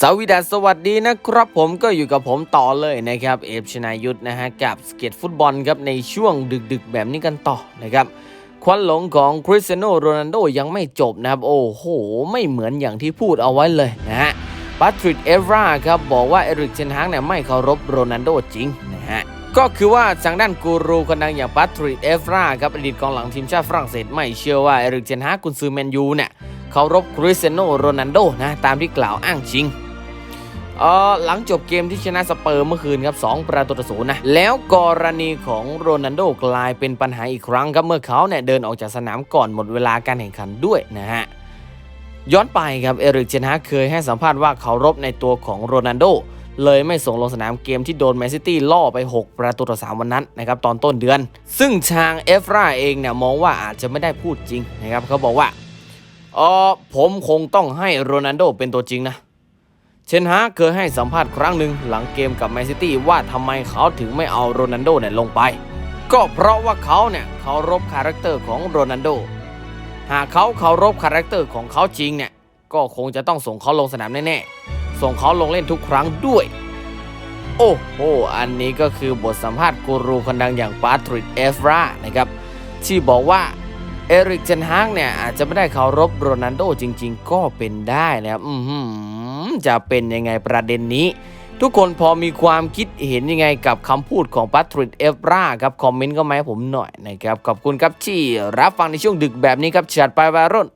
สวีดัสสวัสดีนะครับผมก็อยู่กับผมต่อเลยนะครับเอฟชนายุทธนะฮะกับสเก็ตฟุตบอลครับในช่วงดึกๆ แบบนี้กันต่อนะครับควันหลงของคริสเตียโนโรนัลโดยังไม่จบนะครับ โอ้โห ไม่เหมือนอย่างที่พูดเอาไว้เลยนะฮะปาทริกเอฟราครับบอกว่าเอริกเชนฮางเนี่ยไม่เคารพโรนัลโดจริงนะฮะก็คือว่าทางด้านกูรูคนดังอย่างปาทริกเอฟราครับอดีตกองหลังทีมชาติฝรั่งเศสไม่เชื่อว่าเอริกเชนฮางกุนซือแมนยูเนี่ย เคารพคริสเตียโนโรนัลโดนะตามที่กล่าวอ้างจริงเออหลังจบเกมที่ชนะสเปอร์เมื่อคืนครับ2ประตูต่อศูนย์นะแล้วกรณีของโรนัลโดกลายเป็นปัญหาอีกครั้งครับเมื่อเขาเนี่ยเดินออกจากสนามก่อนหมดเวลาการแข่งขันด้วยนะฮะย้อนไปครับเอริกเจนฮาเคยให้สัมภาษณ์ว่าเคารพในตัวของโรนัลโดเลยไม่ส่งลงสนามเกมที่โดนแมนซิตี้ล่อไป 6 ประตูต่อ3วันนั้นนะครับตอนต้นเดือน ซึ่งทางเอฟราเองเนี่ยมองว่าอาจจะไม่ได้พูดจริงนะครับเขาบอกว่า เออผมคงต้องให้โรนัลโดเป็นตัวจริงนะ เชนฮาเคยให้สัมภาษณ์ครั้งหนึ่งหลังเกมกับแมนซิตี้ว่าทำไมเขาถึงไม่เอาโรนัลโดเนี่ยลงไป ก็เพราะว่าเขาเนี่ยเคารพคาแรคเตอร์ของโรนัลโด หากเขาเคารพคาแรคเตอร์ของเขาจริงเนี่ยก็คงจะต้องส่งเขาลงสนามแน่ๆ ส่งเขาลงเล่นทุกครั้งด้วย โอ้โห อันนี้ก็คือบทสัมภาษณ์กูรูคนดังอย่างปาทริกเอฟรานะครับที่บอกว่า เอริกเจนฮางเนี่ยอาจจะไม่ได้เคารพโรนัลโดจริง ๆ ก็เป็นได้นะครับอือหือจะเป็นยังไงประเด็นนี้ ทุกคนพอมีความคิดเห็นยังไงกับคำพูดของปาทริกเอฟราครับ คอมเมนต์ก็มาให้ผมหน่อยนะครับ ขอบคุณครับที่รับฟังในช่วงดึกแบบนี้ครับจัดไปวารุ่น